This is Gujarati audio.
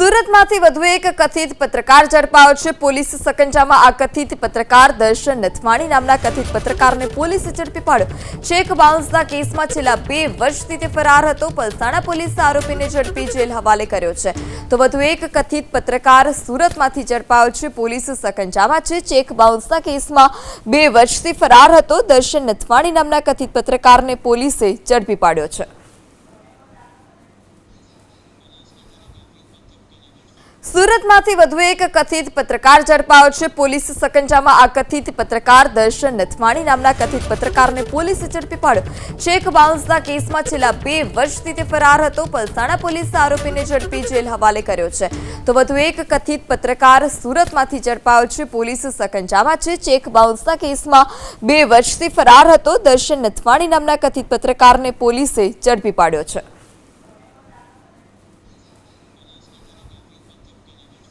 સુરતમાંથી વધુ એક કથિત પત્રકાર ઝડપાયો છે. પોલીસ સકંજામાં આ કથિત પત્રકાર દર્શન નથવાણી નામના કથિત પત્રકારને પોલીસે ઝડપી પાડ્યો. ચેક બાઉન્સના કેસમાં છેલ્લા બે વર્ષથી તે ફરાર હતો પલસાણા પોલીસે આરોપીને ઝડપી જેલ હવાલે કર્યો છે. તો વધુ એક કથિત પત્રકાર સુરતમાંથી ઝડપાયો છે. પોલીસ સકંજામાં છે. ચેક બાઉન્સના કેસમાં બે વર્ષથી ફરાર હતો. દર્શન નથવાણી નામના કથિત પત્રકારને પોલીસે ઝડપી પાડ્યો છે. સુરતમાંથી વધુ એક કથિત પત્રકાર ઝડપાયો છે. પોલીસ સકંજામાં આ કથિત પત્રકાર દર્શન નથવાણી નામના કથિત પત્રકારને પોલીસે ઝડપી પાડ્યો. ચેક બાઉન્સના કેસમાં છેલ્લા બે વર્ષથી તે ફરાર હતો. પલસાણા પોલીસે આરોપીને ઝડપી જેલ હવાલે કર્યો છે. તો વધુ એક કથિત પત્રકાર સુરતમાંથી ઝડપાયો છે. પોલીસ સકંજામાં છે. ચેક બાઉન્સના કેસમાં બે વર્ષથી ફરાર હતો. દર્શન નથવાણી નામના કથિત પત્રકારને પોલીસે ઝડપી પાડ્યો છે.